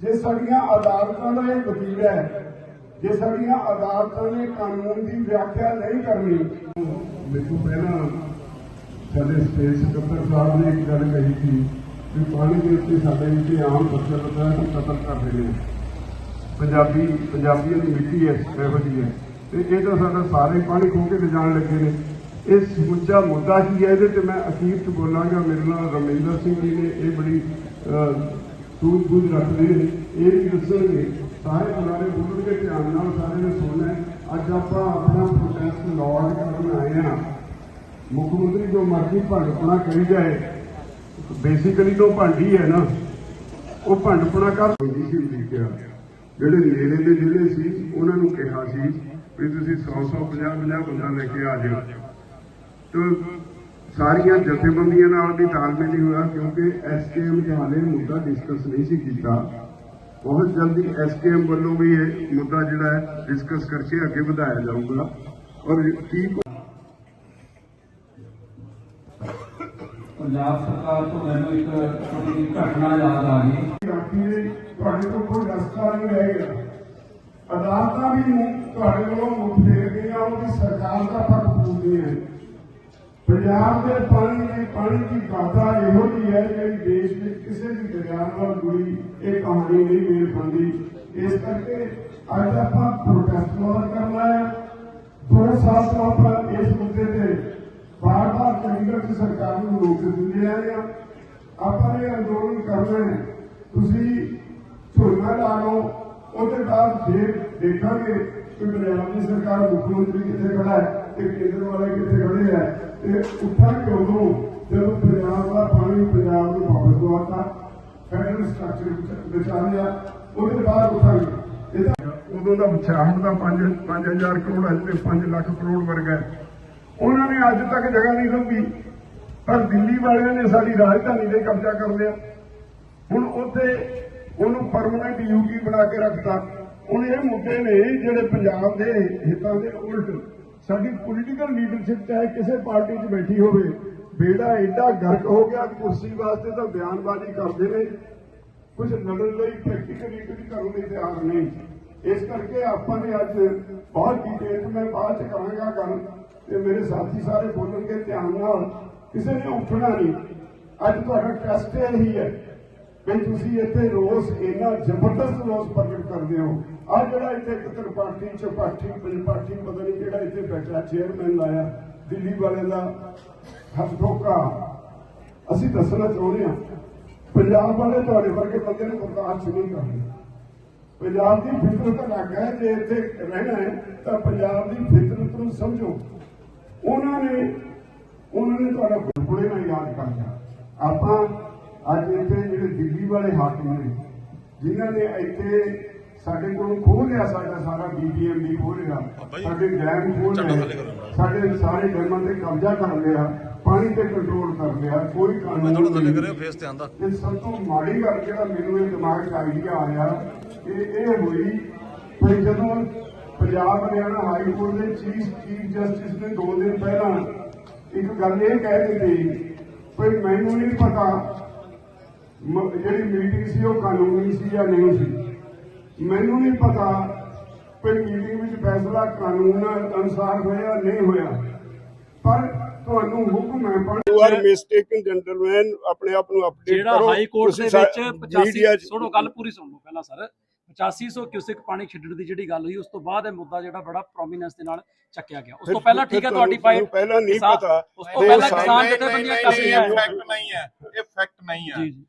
ਜੇ ਸਾਡੀਆਂ ਅਦਾਲਤਾਂ ਦਾ ਇਹ ਵਤੀਰਾ ਹੈ, ਜੇ ਸਾਡੀਆਂ ਅਦਾਲਤਾਂ ਨੇ ਕਾਨੂੰਨ ਦੀ ਵਿਆਖਿਆ ਨਹੀਂ ਕਰਨੀ। ਮੈਨੂੰ ਪਹਿਲਾਂ ਸਾਡੇ ਸਟੇਟ ਸਕੱਤਰ ਸਾਹਿਬ ਨੇ ਇੱਕ ਗੱਲ ਕਹੀ ਸੀ ਕਿ ਪਾਣੀ ਦੇ ਉੱਤੇ ਸਾਡੇ ਵਿੱਚ ਆਮ ਫਸਲ ਦਾ ਕਤਲ ਕਰ ਰਹੇ ਨੇ ਪੰਜਾਬੀ, ਪੰਜਾਬੀਆਂ ਦੀ ਮਿੱਟੀ ਹੈ, ਇਹੋ ਜਿਹੀ ਹੈ। ਤੇ ਇਹ ਤਾਂ ਸਾਡਾ ਸਾਰੇ ਪਾਣੀ ਖੋ ਕੇ ਲਿਜਾਣ ਲੱਗੇ ਨੇ। ਇਹ ਸਮੁੱਚਾ ਮੁੱਦਾ ਕੀ ਹੈ? ਇਹਦੇ ਤੇ ਮੈਂ ਅਖੀਰ ਚ ਬੋਲਾਂਗਾ। ਮੇਰੇ ਨਾਲ ਰਮਿੰਦਰ ਸਿੰਘ ਜੀ ਨੇ ਇਹ ਬੜੀ ਸੂਝ ਬੂਝ ਰੱਖਦੇ ਇਹ ਵੀ ਦੱਸਣਗੇ। ਸਾਰੇ ਬੁਲਾਰੇ ਬੋਲਣਗੇ ਧਿਆਨ ਨਾਲ ਸਾਰੇ ਨੇ ਸੁਣਨਾ ਅੱਜ ਆਪਾਂ ਆਪਣਾ ਪ੍ਰੋਟੈਸਟ ਲੌਜ ਕਰਨ ਆਏ ਹਾਂ। ਮੁੱਖ ਮੰਤਰੀ ਜੋ ਮਰਜ਼ੀ ਭੰਡਪਣਾ ਕਹੀ ਜਾਏ। ਬੇਸਿਕਲੀ ਤੋਂ ਭੰਡੀ ਹੈ ਨਾ, ਉਹ ਭੰਡਪਣਾ ਕਰ ਹੁੰਦੀ ਸੀ ਲਿਖਿਆ ਜਿਹੜੇ ਨੇੜੇ ਦੇ ਜ਼ਿਲ੍ਹੇ ਸੀ, ਉਹਨਾਂ ਨੂੰ ਕਿਹਾ ਸੀ ਵੀ ਤੁਸੀਂ 100 100 50 50 ਬੰਦਾ ਲੈ ਕੇ ਆ ਜਾਓ ਤੇ ਸਾਰੀਆਂ ਜਥੇਬੰਦੀਆਂ ਨਾਲ ਵੀ ਤਾਲਮੇਲ ਨਹੀਂ ਹੋਇਆ ਕਿਉਂਕਿ ਐਸਕੇਐਮ ਦੇ ਹਾਲੇ ਮੁੱਦਾ ਡਿਸਕਸ ਨਹੀਂ ਸੀ ਕੀਤਾ। ਬਹੁਤ ਜਲਦੀ ਐਸਕੇਐਮ ਵੱਲੋਂ ਵੀ ਇਹ ਮੁੱਦਾ ਜਿਹੜਾ ਹੈ ਡਿਸਕਸ ਕਰਕੇ ਅੱਗੇ ਵਧਾਇਆ ਜਾਊਗਾ। ਔਰ ਕੀ ਪੰਜਾਬ ਸਰਕਾਰ ਤੋਂ ਮੈਨੂੰ ਇੱਕ ਛੋਟੀ ਜਿਹੀ ਘਟਨਾ ਯਾਦ ਆ ਗਈ। ਰਾਖੀ ਤੁਹਾਡੇ ਕੋਲ ਕੋਈ ਰਸਤਾ ਨਹੀਂ ਰਹਿ ਗਿਆ। ਅਦਾਲਤਾਂ ਵੀ ਨੂੰ ਤੁਹਾਡੇ ਕੋਲੋਂ ਮੁੱਖ ਫੇਰ ਗਈਆਂ ਉਹ ਵੀ ਸਰਕਾਰ ਦਾ ਪੱਖ ਪੂਰਦੀਆਂ ਹੈ ਪੰਜਾਬ ਦੇ ਪਾਣੀ ਦੀ ਪਾਣੀ ਦੀ ਗਾਥਾ ਇਹੋ ਜਿਹੀ ਹੈ ਜਿਹੜੀ ਦੇਸ਼ ਦੇ ਕਿਸੇ ਵੀ ਦਰਿਆ ਨਾਲ ਜੁੜੀ ਇਹ ਕਹਾਣੀ ਨਹੀਂ ਮੇਲ ਖਾਂਦੀ ਇਸ ਕਰਕੇ ਅੱਜ ਆਪਾਂ ਪ੍ਰੋਟੈਸਟ ਲਾਂਚ ਕਰਨਾ ਹੈ। ਦੋ ਸਾਲ ਤੋਂ ਆਪਾਂ ਇਸ ਮੁੱਦੇ ਤੇ ਬਾਰ-ਬਾਰ ਚੰਡੀਗੜ੍ਹ ਦੀ ਸਰਕਾਰ ਨੂੰ ਨੋਟਿਸ ਦਿੰਦੇ ਆ ਆਪਾਂ ਨੇ ਅੰਦੋਲਨ ਕਰਨਾ ਹੈ। ਤੁਸੀਂ ਝੋਨਾ ਲਾ ਲਓ, ਉਹਦੇ ਬਾਅਦ ਫਿਰ ਦੇਖਾਂਗੇ ਕਿ ਪੰਜਾਬ ਦੀ ਸਰਕਾਰ ਮੁੱਖ ਮੰਤਰੀ ਕਿੱਥੇ ਖੜਾ ਹੈ। ਤੇ ਕੇਂਦਰ ਵਾਲੇ ਕਿੱਥੇ ਖੜੇ ਹੈ ਤੇ ਉੱਠਾਂਗੇ ਉਦੋਂ ਜਦੋਂ ਪੰਜਾਬ ਦਾ ਪਾਣੀ ਪੰਜਾਬ ਨੂੰ ਵਾਪਸ ਦਵਾਤਾ, ਫੈਡਰਲ ਸਟਰਕਚਰ ਬਚਾ ਲਿਆ ਉਹਦੇ ਬਾਅਦ ਉੱਠਾਂਗੇ। ਇਹਦਾ ਉਦੋਂ ਦਾ ਵਿਛਾਹਣ ਦਾ 5 5000 ਕਰੋੜ ਅੱਜ ਤੇ 5 ਲੱਖ ਕਰੋੜ ਵਰਗਾ ਉਹਨਾਂ ਨੇ ਅੱਜ ਤੱਕ ਜਗ੍ਹਾ ਨਹੀਂ ਲੱਭੀ, ਪਰ ਦਿੱਲੀ ਵਾਲਿਆਂ ਨੇ ਸਾਡੀ ਰਾਜਧਾਨੀ ਤੇ ਕਬਜ਼ਾ ਕਰ ਲਿਆ। ਹੁਣ ਉੱਥੇ ਉਹਨੂੰ ਪਰਮਨੈਂਟ ਯੂਟੀ ਬਣਾ ਕੇ ਰੱਖਤਾ। ਹੁਣ ਇਹ ਮੁੱਦੇ ਨੇ ਜਿਹੜੇ ਪੰਜਾਬ ਦੇ ਹਿੱਤਾਂ ਦੇ ਉਲਟ ਸਾਡੀ ਪੋਲੀਟੀਕਲ ਲੀਡਰਸ਼ਿਪ ਚਾਹੇ ਕਿਸੇ ਪਾਰਟੀ 'ਚ ਬੈਠੀ ਹੋਵੇ ਬੇੜਾ ਐਡਾ ਗਰਕ ਹੋ ਗਿਆ ਕੁਰਸੀ ਵਾਸਤੇ ਤਾਂ ਬਿਆਨਬਾਜ਼ੀ ਕਰਦੇ ਨੇ। ਕੁਝ ਲੜਨ ਲਈ ਪ੍ਰੈਕਟੀਕਲੀ ਕੁਝ ਕਰਨ ਲਈ ਤਿਆਰ ਨਹੀਂ। ਇਸ ਕਰਕੇ ਆਪਾਂ ਨੇ ਅੱਜ ਬਹੁਤ ਡਿਟੇਲ ਮੈਂ ਬਾਅਦ ਚ ਕਰਾਂਗਾ ਗੱਲ ਤੇ ਮੇਰੇ ਸਾਥੀ ਸਾਰੇ ਬੋਲਣਗੇ ਧਿਆਨ ਨਾਲ। ਕਿਸੇ ਨੇ ਉੱਠਣਾ ਨਹੀਂ। ਅੱਜ ਤੁਹਾਡਾ ਟੈਸਟ ਇਹੀ ਹੈ ਵੀ ਤੁਸੀਂ ਇੱਥੇ ਰੋਸ ਇੰਨਾ ਜ਼ਬਰਦਸਤ ਰੋਸ ਪ੍ਰਗਟ ਕਰਦੇ ਹੋ। ਆ ਜਿਹੜਾ ਇੱਥੇ ਇੱਕ ਤਰਪਾਠੀ, ਚਪਾਠੀ ਪੰਜਪਾਠੀ ਪਤਾ ਨਹੀਂ ਕਿਹੜਾ ਇੱਥੇ ਬੈਠਾ ਚੇਅਰਮੈਨ ਲਾਇਆ, ਦਿੱਲੀ ਵਾਲਿਆਂ ਦਾ ਹੱਥ ਠੋਕਾ। ਅਸੀਂ ਦੱਸਣਾ ਚਾਹੁੰਦੇ ਹਾਂ, ਪੰਜਾਬ ਵਾਲੇ ਤੁਹਾਡੇ ਵਰਗੇ ਬੰਦੇ ਨੂੰ ਬਰਦਾਸ਼ਤ ਨਹੀਂ ਕਰਦੇ ਪੰਜਾਬ ਦੀ ਫਿਤਰਤ ਅਲੱਗ ਹੈ, ਜੇ ਇੱਥੇ ਰਹਿਣਾ ਹੈ, ਤਾਂ ਪੰਜਾਬ ਦੀ ਫਿਤਰਤ ਨੂੰ ਸਮਝੋ। ਉਹਨਾਂ ਨੇ ਉਹਨਾਂ ਨੇ ਤੁਹਾਡਾ ਬੁੜੇ ਨਾਲ ਯਾਦ ਕਰਨਾ ਆਪਾਂ ਅੱਜ ਇੱਥੇ ਜਿਹੜੇ ਦਿੱਲੀ ਵਾਲੇ ਹਾਕਮ ਨੇ, ਜਿਨ੍ਹਾਂ ਨੇ ਇੱਥੇ ਸਾਡੇ ਕੋਲ ਖੋਹ ਲਿਆ ਸਾਡਾ ਸਾਰਾ ਬੀਬੀਐਮ ਵੀ ਖੋਹ ਲਿਆ। ਸਾਡੇ ਡੈਮ ਖੋਹ ਲਏ ਸਾਡੇ ਸਾਰੇ ਡੈਮਾਂ ਤੇ ਕਬਜ਼ਾ ਕਰ ਲਿਆ। ਪਾਣੀ ਤੇ ਕੰਟਰੋਲ ਕਰ ਲਿਆ। ਕੋਈ ਕਾਨੂੰਨ ਥੋੜਾ ਥੱਲੇ ਫੇਸ ਤੇ ਆਂਦਾ ਤੇ ਸਭ ਤੋਂ ਮਾੜੀ ਗੱਲ ਜਿਹੜਾ ਮੈਨੂੰ ਇਹ ਦਿਮਾਗ 'ਚ ਆਈਡੀਆ ਆਇਆ ਕਿ ਇਹ ਹੋਈ ਕਿ ਜਦੋਂ ਪੰਜਾਬ ਹਰਿਆਣਾ ਹਾਈ ਕੋਰਟ ਦੇ ਚੀਫ ਚੀਫ ਜਸਟਿਸ ਨੇ ਦੋ ਦਿਨ ਪਹਿਲਾਂ ਇੱਕ ਗੱਲ ਇਹ ਕਹਿ ਦਿੱਤੀ ਕਿ ਮੈਨੂੰ ਨਹੀਂ ਪਤਾ ਮ- ਜਿਹੜੀ ਮੀਟਿੰਗ ਸੀ ਉਹ ਕਾਨੂੰਨੀ ਸੀ ਜਾਂ ਨਹੀਂ ਸੀ। ਮੈਨੂੰ ਨਹੀਂ ਪਤਾ ਕਿ ਮੀਟਿੰਗ ਵਿੱਚ ਫੈਸਲਾ ਕਾਨੂੰਨ ਅਨੁਸਾਰ ਹੋਇਆ ਨਹੀਂ ਹੋਇਆ। ਪਰ ਤੁਹਾਨੂੰ ਹੁਕਮ ਹੈ ਪਰ ਯੂ ਆਰ ਮਿਸਟੇਕਨ ਜੈਂਟਲਮੈਨ ਆਪਣੇ ਆਪ ਨੂੰ ਅਪਡੇਟ ਜਿਹੜਾ ਕਰੋ। ਹਾਈ ਕੋਰਟ ਦੇ ਵਿੱਚ ਸਾ- 85 ਮੀਡੀਆ 'ਚ- ਸੁਣੋ ਗੱਲ ਪੂਰੀ ਸੁਣ ਲਓ ਪਹਿਲਾਂ ਸਰ। 8500 ਕਿਊਸਿਕ ਪਾਣੀ ਛੱਡਣ ਦੀ ਜਿਹੜੀ ਗੱਲ ਹੋਈ ਉਸ ਤੋਂ ਬਾਅਦ ਇਹ ਮੁੱਦਾ ਜਿਹੜਾ ਬੜਾ ਪ੍ਰੋਮੀਨੈਂਸ ਦੇ ਨਾਲ ਚੱਕਿਆ ਗਿਆ। ਉਸ ਤੋਂ ਪਹਿਲਾਂ ਠੀਕ ਹੈ ਤੁਹਾਡੀ ਤੁਹਾਨੂੰ ਪਹਿਲਾਂ ਨਹੀਂ ਪਤਾ। ਉਸ ਤੋਂ ਪਹਿਲਾਂ ਸਾਨੂੰ- ਕਿਸਾਨ ਜਥੇਬੰਦੀਆਂ ਨਹੀਂ, ਰਹੀਆਂ? ਇਹ ਹੈ ਫੈਕਟ ਨਹੀਂ ਹੈ। ਇਹ ਫੈਕਟ ਨਹੀਂ ਹੈ। ਜੀ ਜੀ।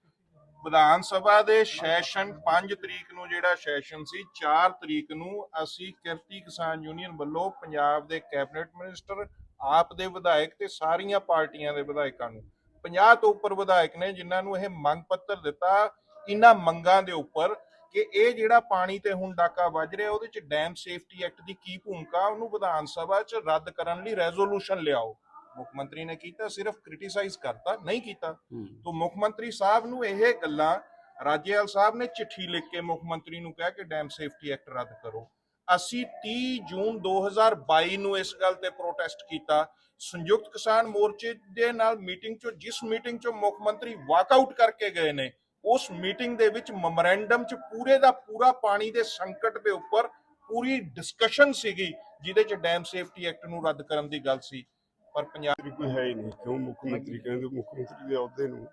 ਵਿਧਾਨ ਸਭਾ ਦੇ ਸੈਸ਼ਨ 5 ਤਰੀਕ ਨੂੰ ਜਿਹੜਾ ਸੈਸ਼ਨ ਸੀ 4 ਤਰੀਕ ਨੂੰ ਅਸੀਂ ਕਿਰਤੀ ਕਿਸਾਨ ਯੂਨੀਅਨ ਵੱਲੋਂ ਪੰਜਾਬ ਦੇ ਕੈਬਨਿਟ ਮਿਨਿਸਟਰ, ਆਪ ਦੇ ਵਿਧਾਇਕ ਤੇ ਸਾਰੀਆਂ ਪਾਰਟੀਆਂ ਦੇ ਵਿਧਾਇਕਾਂ ਨੂੰ। 50 ਤੋਂ ਉੱਪਰ ਵਿਧਾਇਕ ਨੇ ਜਿਨ੍ਹਾਂ ਨੂੰ ਇਹ ਮੰਗ ਪੱਤਰ ਦਿੱਤਾ, ਇਹਨਾਂ ਮੰਗਾਂ ਦੇ ਉੱਪਰ ਕਿ ਇਹ ਜਿਹੜਾ ਪਾਣੀ ਤੇ ਹੁਣ ਡਾਕਾ ਵੱਜ ਰਿਹਾ, ਉਹਦੇ ਚ ਡੈਮ ਸੇਫਟੀ ਐਕਟ ਦੀ ਕੀ ਭੂਮਿਕਾ, ਉਹਨੂੰ ਵਿਧਾਨ ਸਭਾ ਚ ਰੱਦ ਕਰਨ ਲਈ ਰੈਜ਼ੋਲੂਸ਼ਨ ਲਿਆਓ। ਮੁੱਖ ਮੰਤਰੀ ਨੇ ਕੀਤਾ ਸਿਰਫ ਕ੍ਰਿਟੀਸਾਈਜ਼ ਕਰਤਾ ਨਹੀਂ ਕੀਤਾ। ਤੋਂ ਮੁੱਖ ਮੰਤਰੀ ਸਾਹਿਬ ਨੂੰ ਇਹ ਗੱਲਾਂ ਰਾਜੇਵਾਲ ਸਾਹਿਬ ਨੇ ਚਿੱਠੀ ਲਿਖ ਕੇ ਮੁੱਖ ਮੰਤਰੀ ਨੂੰ ਕਿਹਾ ਕਿ ਡੈਮ ਸੇਫਟੀ ਐਕਟ ਰੱਦ ਕਰੋ। ਅਸੀਂ 30 ਜੂਨ 2022 ਨੂੰ ਇਸ ਗੱਲ ਤੇ ਪ੍ਰੋਟੈਸਟ ਕੀਤਾ। ਸੰਯੁਕਤ ਕਿਸਾਨ ਮੋਰਚੇ ਦੇ ਨਾਲ ਮੀਟਿੰਗ ਚੋਂ ਜਿਸ ਮੀਟਿੰਗ ਚੋਂ ਮੁੱਖ ਮੰਤਰੀ ਵਾਕਆਊਟ ਕਰਕੇ ਗਏ ਨੇ ਉਸ ਮੀਟਿੰਗ ਦੇ ਵਿੱਚ ਮੈਮੋਰੈਂਡਮ 'ਚ ਪੂਰੇ ਦਾ ਪੂਰਾ ਪਾਣੀ ਦੇ ਸੰਕਟ ਦੇ ਉੱਪਰ ਪੂਰੀ ਡਿਸਕਸ਼ਨ ਸੀਗੀ ਜਿਹਦੇ 'ਚ ਡੈਮ ਸੇਫਟੀ ਐਕਟ ਨੂੰ ਰੱਦ ਕਰਨ ਦੀ ਗੱਲ ਸੀ। ਪਰ ਪੰਜਾਬ ਮੰਤਰੀ ਕੋਈ ਹੈ ਹੀ ਨਹੀਂ, ਕਿਉਂ ਮੁੱਖ ਮੰਤਰੀ ਕਹਿੰਦੇ ਮੁੱਖ ਮੰਤਰੀ ਦੇ ਅਹੁਦੇ ਨੂੰ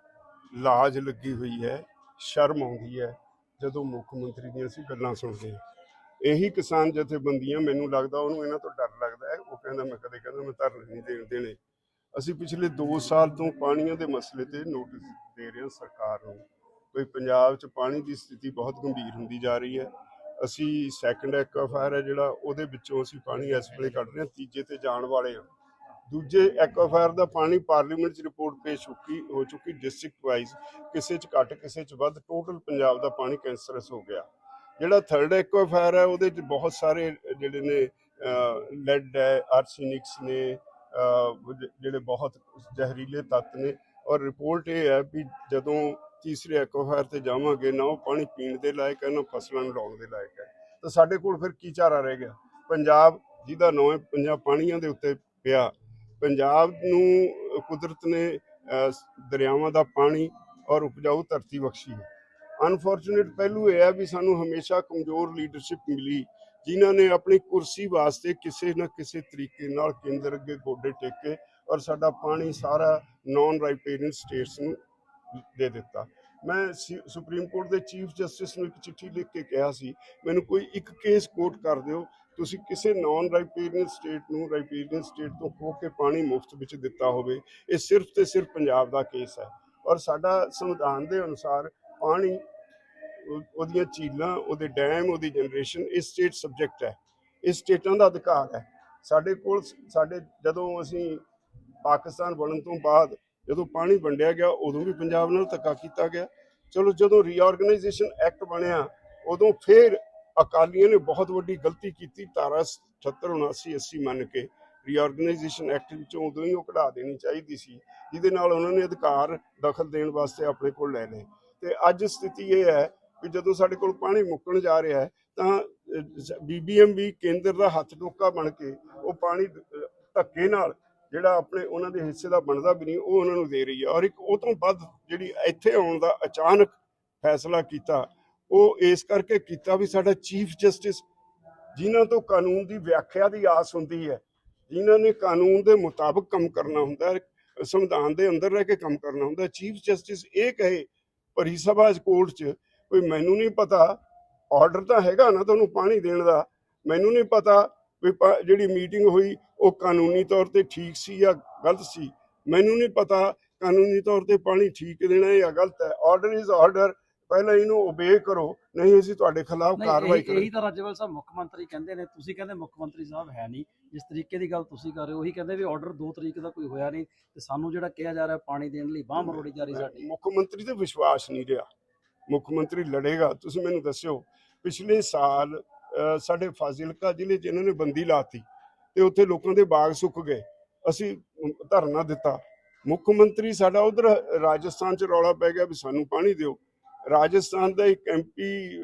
ਲਾਜ ਲੱਗੀ ਹੋਈ ਹੈ, ਸ਼ਰਮ ਆਉਂਦੀ ਹੈ, ਜਦੋਂ ਮੁੱਖ ਮੰਤਰੀ ਦੀਆਂ ਅਸੀਂ ਗੱਲਾਂ ਸੁਣਦੇ ਹਾਂ। ਇਹੀ ਕਿਸਾਨ ਜਥੇਬੰਦੀਆਂ, ਮੈਨੂੰ ਲੱਗਦਾ ਉਹਨੂੰ ਇਹਨਾਂ ਤੋਂ ਡਰ ਲੱਗਦਾ ਹੈ, ਉਹ ਕਹਿੰਦਾ ਮੈਂ ਕਦੇ ਕਹਿੰਦਾ ਮੈਂ ਧਰਨੇ ਨਹੀਂ ਦੇਣ ਦੇਣੇ। ਅਸੀਂ ਪਿਛਲੇ 2 ਸਾਲ ਤੋਂ ਪਾਣੀਆਂ ਦੇ ਮਸਲੇ ਤੇ ਨੋਟਿਸ ਦੇ ਰਹੇ ਹਾਂ ਸਰਕਾਰ ਨੂੰ ਕੋਈ ਪੰਜਾਬ 'ਚ ਪਾਣੀ ਦੀ ਸਥਿਤੀ ਬਹੁਤ ਗੰਭੀਰ ਹੁੰਦੀ ਜਾ ਰਹੀ ਹੈ। ਅਸੀਂ ਸੈਕੰਡ ਐਕਵਾਫਾਇਰ ਹੈ ਜਿਹੜਾ, ਉਹਦੇ ਵਿੱਚੋਂ ਅਸੀਂ ਪਾਣੀ ਇਸ ਵੇਲੇ ਕੱਢ ਰਹੇ ਹਾਂ, ਤੀਜੇ ਤੇ ਜਾਣ ਵਾਲੇ ਹਾਂ। ਦੂਜੇ ਐਕਵਾਫਾਇਰ ਦਾ ਪਾਣੀ ਪਾਰਲੀਮੈਂਟ 'ਚ ਰਿਪੋਰਟ ਪੇਸ਼ ਚੁੱਕੀ, ਹੋ ਚੁੱਕੀ ਡਿਸਟ੍ਰਿਕਟ ਵਾਈਜ਼ ਕਿਸੇ 'ਚ ਘੱਟ, ਕਿਸੇ 'ਚ ਵੱਧ ਟੋਟਲ ਪੰਜਾਬ ਦਾ ਪਾਣੀ ਕੈਂਸਰਸ ਹੋ ਗਿਆ। ਜਿਹੜਾ ਥਰਡ ਐਕਵਾਫਾਇਰ ਹੈ, ਉਹਦੇ 'ਚ ਬਹੁਤ ਸਾਰੇ ਜਿਹੜੇ ਨੇ ਲੈਡ ਹੈ ਆਰਸੈਨਿਕਸ ਨੇ ਜਿਹੜੇ ਬਹੁਤ ਜ਼ਹਿਰੀਲੇ ਤੱਤ ਨੇ। ਔਰ ਰਿਪੋਰਟ ਇਹ ਹੈ ਵੀ ਜਦੋਂ ਤੀਸਰੇ ਐਕਵਾਫਾਇਰ ਤੇ ਜਾਵਾਂਗੇ, ਨਾ ਉਹ ਪਾਣੀ ਪੀਣ ਦੇ ਲਾਇਕ ਹੈ, ਨਾ ਫਸਲਾਂ ਨੂੰ ਲਾਉਣ ਦੇ ਲਾਇਕ ਹੈ। ਤਾਂ ਸਾਡੇ ਕੋਲ ਫਿਰ ਕੀ ਚਾਰਾ ਰਹਿ ਗਿਆ? ਪੰਜਾਬ, ਜਿਹਦਾ ਨਾਂ ਪੰਜਾਬ ਪਾਣੀਆਂ ਦੇ ਉੱਤੇ ਪਿਆ। ਪੰਜਾਬ ਨੂੰ ਕੁਦਰਤ ਨੇ ਦਰਿਆਵਾਂ ਦਾ ਪਾਣੀ ਔਰ ਉਪਜਾਊ ਧਰਤੀ ਬਖਸ਼ੀ ਹੈ। ਅਨਫੋਰਚੂਨੇਟ ਪਹਿਲੂ ਇਹ ਹੈ ਵੀ ਸਾਨੂੰ ਹਮੇਸ਼ਾ ਕਮਜ਼ੋਰ ਲੀਡਰਸ਼ਿਪ ਮਿਲੀ, ਜਿਨ੍ਹਾਂ ਨੇ ਆਪਣੀ ਕੁਰਸੀ ਵਾਸਤੇ ਕਿਸੇ ਨਾ ਕਿਸੇ ਤਰੀਕੇ ਨਾਲ ਕੇਂਦਰ ਅੱਗੇ ਗੋਡੇ ਟੇਕੇ ਔਰ ਸਾਡਾ ਪਾਣੀ ਸਾਰਾ ਨਾਨ ਰਾਈਟੇਰੀਅਨ ਸਟੇਟਸ ਨੂੰ ਦੇ ਦਿੱਤਾ। ਮੈਂ ਸੁਪਰੀਮ ਕੋਰਟ ਦੇ ਚੀਫ ਜਸਟਿਸ ਨੂੰ ਇੱਕ ਚਿੱਠੀ ਲਿਖ ਕੇ ਕਿਹਾ ਸੀ, ਮੈਨੂੰ ਕੋਈ ਇੱਕ ਕੇਸ ਕੋਟ ਕਰ ਦਿਓ ਤੁਸੀਂ ਕਿਸੇ ਨਾਨ ਰਾਈਪੇਰੀਅਨ ਸਟੇਟ ਨੂੰ ਰਾਈਪੇਰੀਅਨ ਸਟੇਟ ਤੋਂ ਖੋ ਕੇ ਪਾਣੀ ਮੁਫਤ ਵਿੱਚ ਦਿੱਤਾ ਹੋਵੇ, ਇਹ ਸਿਰਫ ਤੇ ਸਿਰਫ ਪੰਜਾਬ ਦਾ ਕੇਸ ਹੈ। ਔਰ ਸਾਡਾ ਸੰਵਿਧਾਨ ਦੇ ਅਨੁਸਾਰ ਪਾਣੀ ਉਹਦੀਆਂ ਝੀਲਾਂ, ਉਹਦੇ ਡੈਮ ਉਹਦੀ ਜਨਰੇਸ਼ਨ ਇਹ ਸਟੇਟ ਸਬਜੈਕਟ ਹੈ। ਇਹ ਸਟੇਟਾਂ ਦਾ ਅਧਿਕਾਰ ਹੈ। ਸਾਡੇ ਕੋਲ ਸਾਡੇ ਜਦੋਂ ਅਸੀਂ ਪਾਕਿਸਤਾਨ ਬਣਨ ਤੋਂ ਬਾਅਦ ਜਦੋਂ ਪਾਣੀ ਵੰਡਿਆ ਗਿਆ, ਉਦੋਂ ਵੀ ਪੰਜਾਬ ਨਾਲ ਧੱਕਾ ਕੀਤਾ ਗਿਆ। ਚਲੋ ਜਦੋਂ ਰੀਆਰਗੇਨਾਈਜੇਸ਼ਨ ਐਕਟ ਬਣਿਆ, ਉਦੋਂ ਫਿਰ ਅਕਾਲੀਆਂ ਨੇ ਬਹੁਤ ਵੱਡੀ ਗਲਤੀ ਕੀਤੀ, ਧਾਰਾ 78 79 80 ਮੰਨ ਕੇ ਰੀਆਰਗੇਨਾਈਜੇਸ਼ਨ ਐਕਟ ਵਿੱਚੋਂ ਉਦੋਂ ਹੀ ਉਹ ਕਢਾ ਦੇਣੀ ਚਾਹੀਦੀ ਸੀ, ਜਿਹਦੇ ਨਾਲ ਉਹਨਾਂ ਨੇ ਅਧਿਕਾਰ ਦਖਲ ਦੇਣ ਵਾਸਤੇ ਆਪਣੇ ਕੋਲ ਲੈ ਲਏ। ਤੇ ਅੱਜ ਸਥਿਤੀ ਇਹ ਹੈ ਕਿ ਜਦੋਂ ਸਾਡੇ ਕੋਲ ਪਾਣੀ ਮੁੱਕਣ ਜਾ ਰਿਹਾ ਹੈ, ਤਾਂ ਬੀਬੀਐਮ ਵੀ ਕੇਂਦਰ ਦਾ ਹੱਥ ਟੋਕਾ ਬਣ ਕੇ ਉਹ ਪਾਣੀ ਧੱਕੇ ਨਾਲ ਜਿਹੜਾ ਆਪਣੇ ਉਹਨਾਂ ਦੇ ਹਿੱਸੇ ਦਾ ਬਣਦਾ ਵੀ ਨਹੀਂ, ਉਹ ਉਹਨਾਂ ਨੂੰ ਦੇ ਰਹੀ ਹੈ। ਔਰ ਇੱਕ ਉਹ ਤੋਂ ਵੱਧ ਜਿਹੜੀ ਇੱਥੇ ਆਉਣ ਦਾ ਅਚਾਨਕ ਫੈਸਲਾ ਕੀਤਾ ਉਹ ਇਸ ਕਰਕੇ ਕੀਤਾ ਵੀ ਸਾਡਾ ਚੀਫ ਜਸਟਿਸ, ਜਿਨ੍ਹਾਂ ਤੋਂ ਕਾਨੂੰਨ ਦੀ ਵਿਆਖਿਆ ਦੀ ਆਸ ਹੁੰਦੀ ਹੈ, ਜਿਨ੍ਹਾਂ ਨੇ ਕਾਨੂੰਨ ਦੇ ਮੁਤਾਬਕ ਕੰਮ ਕਰਨਾ ਹੁੰਦਾ ਹੈ, ਸੰਵਿਧਾਨ ਦੇ ਅੰਦਰ ਰਹਿ ਕੇ ਕੰਮ ਕਰਨਾ ਹੁੰਦਾ ਚੀਫ ਜਸਟਿਸ ਇਹ ਕਹੇ, ਭਰੀ ਸਭਾ ਕੋਰਟ 'ਚ ਕੋਈ ਮੈਨੂੰ ਨਹੀਂ ਪਤਾ, ਆਰਡਰ ਤਾਂ ਹੈਗਾ ਨਾ ਤੁਹਾਨੂੰ ਪਾਣੀ ਦੇਣ ਦਾ, ਮੈਨੂੰ ਨਹੀਂ ਪਤਾ ਵੀ ਪਾ- ਜਿਹੜੀ ਮੀਟਿੰਗ ਹੋਈ, ਉਹ ਕਾਨੂੰਨੀ ਤੌਰ ਤੇ ਠੀਕ ਸੀ ਜਾਂ ਗਲਤ ਸੀ। ਮੈਨੂੰ ਨਹੀਂ ਪਤਾ ਕਾਨੂੰਨੀ ਤੌਰ ਤੇ ਪਾਣੀ ਠੀਕ ਦੇਣਾ ਜਾਂ ਗਲਤ ਹੈ। ਆਰਡਰ ਇਜ਼ ਆਰਡਰ ਪਹਿਲਾਂ ਇਹਨੂੰ ਓਬੇ ਕਰੋ ਨਹੀਂ ਅਸੀਂ ਤੁਹਾਡੇ ਖਿਲਾਫ ਨਹੀਂ ਕਾਰਵਾਈ ਕਰਾਂਗੇ। ਇਹੀ ਤਾਂ ਰਾਜੇਵਾਲ ਸਾਹਿਬ ਮੁੱਖ ਮੰਤਰੀ ਕਹਿੰਦੇ ਨੇ ਤੁਸੀਂ ਕਹਿੰਦੇ ਮੁੱਖ ਮੰਤਰੀ ਸਾਹਿਬ ਹੈ ਨਹੀਂ ਜਿਸ ਤਰੀਕੇ ਦੀ ਗੱਲ ਤੁਸੀਂ ਕਰ ਰਹੇ ਹੋ ਉਹੀ ਕਹਿੰਦੇ ਵੀ ਆਰਡਰ 2 ਤਰੀਕ ਦਾ ਕੋਈ ਹੋਇਆ ਨਹੀਂ ਤੇ ਸਾਨੂੰ ਜਿਹੜਾ ਕਿਹਾ ਜਾ ਰਿਹਾ ਪਾਣੀ ਦੇਣ ਲਈ ਬਾਹ ਮਰੋੜੀ ਜਾ ਰਹੀ ਸਾਡੀ। ਮੁੱਖ ਮੰਤਰੀ ਤੇ ਵਿਸ਼ਵਾਸ ਨਹੀਂ ਰਿਹਾ। ਮੁੱਖ ਮੰਤਰੀ ਲੜੇਗਾ। ਤੁਸੀਂ ਮੈਨੂੰ ਦੱਸਿਓ ਪਿਛਲੇ ਸਾਲ ਸਾਡੇ ਫਾਜ਼ਿਲਕਾ ਜ਼ਿਲ੍ਹੇ 'ਚ ਇਹਨਾਂ ਨੇ ਬੰਦੀ ਲਾਤੀ ਤੇ ਉੱਥੇ ਲੋਕਾਂ ਦੇ ਬਾਗ ਸੁੱਕ ਗਏ। ਅਸੀਂ ਧਰਨਾ ਦਿੱਤਾ। ਮੁੱਖ ਮੰਤਰੀ ਸਾਡਾ ਉਧਰ ਰਾਜਸਥਾਨ 'ਚ ਰੌਲਾ ਪੈ ਗਿਆ ਵੀ ਸਾਨੂੰ ਪਾਣੀ ਦਿਓ। ਰਾਜਸਥਾਨ ਦਾ ਇੱਕ ਐਮਪੀ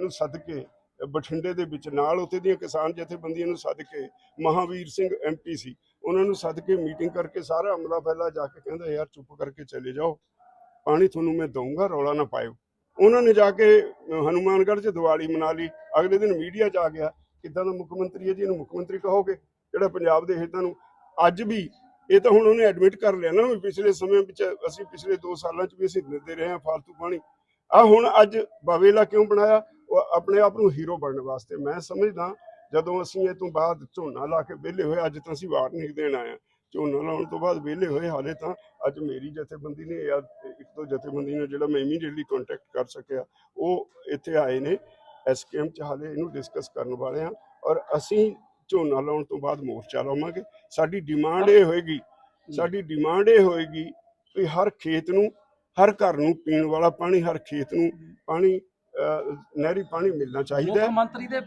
ਨੂੰ ਸੱਦ ਕੇ ਬਠਿੰਡੇ ਦੇ ਵਿੱਚ ਨਾਲ ਉੱਥੇ ਦੀਆਂ ਕਿਸਾਨ ਜਥੇਬੰਦੀਆਂ ਨੂੰ ਸੱਦ ਕੇ ਮਹਾਵੀਰ ਸਿੰਘ ਐਮਪੀ ਸੀ। ਉਹਨਾਂ ਨੂੰ ਸੱਦ ਕੇ ਮੀਟਿੰਗ ਕਰਕੇ ਸਾਰਾ ਅਮਲਾ ਫੈਲਾ ਜਾ ਕੇ ਕਹਿੰਦਾ ਯਾਰ ਚੁੱਪ ਕਰਕੇ ਚਲੇ ਜਾਓ। ਪਾਣੀ ਤੁਹਾਨੂੰ ਮੈਂ ਦਊਂਗਾ ਰੌਲਾ ਨਾ ਪਾਇਓ। ਉਹਨਾਂ ਨੇ ਜਾ ਕੇ ਅਹ, ਹਨੂਮਾਨਗੜ੍ਹ 'ਚ ਦੀਵਾਲੀ ਮਨਾ ਲਈ। ਅਗਲੇ ਦਿਨ ਮੀਡੀਆ 'ਚ ਆ ਗਿਆ। ਕਿੱਦਾਂ ਦਾ ਮੁੱਖ ਮੰਤਰੀ ਹੈ ਜੀ? ਇਹਨੂੰ ਮੁੱਖ ਮੰਤਰੀ ਕਹੋਗੇ? ਜਿਹੜਾ ਪੰਜਾਬ ਦੇ ਹਿੱਤਾਂ ਨੂੰ ਅੱਜ ਵੀ ਇਹ ਤਾਂ ਹੁਣ ਉਹਨੇ ਐਡਮਿਟ ਕਰ ਲਿਆ ਨਾ ਵੀ ਪਿਛਲੇ ਸਮੇਂ ਵਿੱਚ ਅਸੀਂ ਪਿਛਲੇ 2 ਸਾਲਾਂ 'ਚ ਵੀ ਅਸੀਂ ਦਿੰਦੇ ਰਹੇ ਹਾਂ ਫालतू ਪਾਣੀ। ਆ ਹੁਣ ਅੱਜ ਬਾਵੇਲਾ ਕਿਉਂ ਬਣਾਇਆ? ਉਹ ਆਪਣੇ ਆਪ ਨੂੰ ਹੀਰੋ ਬਣਨ ਵਾਸਤੇ। ਮੈਂ ਸਮਝਦਾ ਜਦੋਂ ਅਸੀਂ ਇਹ ਤੋਂ ਬਾਅਦ ਝੋਨਾ ਲਾ ਕੇ ਵਿਹਲੇ ਹੋਏ, ਅੱਜ ਤਾਂ ਅਸੀਂ ਵਾਰਨਿੰਗ ਦੇਣ ਆਏ ਹਾਂ। ਝੋਨਾ ਲਾਉਣ ਤੋਂ ਬਾਅਦ ਵਿਹਲੇ ਹੋਏ, ਹਾਲੇ ਤਾਂ ਅੱਜ ਮੇਰੀ ਜਥੇਬੰਦੀ ਨੇ ਜਾਂ ਇੱਕ ਦੋ ਜਥੇਬੰਦੀ ਨੇ ਜਿਹੜਾ ਮੈਂ ਇਮੀਡੀਏਟਲੀ ਕੰਟੈਕਟ ਕਰ ਸਕਿਆ, ਉਹ ਇੱਥੇ ਆਏ ਨੇ। ਐਸਕੇਐਮ ਚ ਹਾਲੇ ਇਹਨੂੰ ਡਿਸਕਸ ਕਰਨ ਵਾਲੇ ਹਾਂ ਔਰ ਅਸੀਂ ਝੋਨਾ ਲਾਉਣ ਤੋਂ ਬਾਅਦ ਮੋਰਚਾ ਲਾਵਾਂਗੇ। ਸਾਡੀ ਡਿਮਾਂਡ ਇਹ ਹੋਏਗੀ, ਸਾਡੀ ਡਿਮਾਂਡ ਇਹ ਹੋਏਗੀ ਵੀ ਹਰ ਖੇਤ ਨੂੰ ਹਰ ਘਰ ਨੂੰ ਪੀਣ ਵਾਲਾ ਪਾਣੀ ਹਰ ਖੇਤ ਨੂੰ ਪਾਣੀ ਅਹ, ਨਹਿਰੀ ਪਾਣੀ ਮਿਲਣਾ ਚਾਹੀਦਾ ਹੈ। ਮੁੱਖ ਮੰਤਰੀ ਦੇ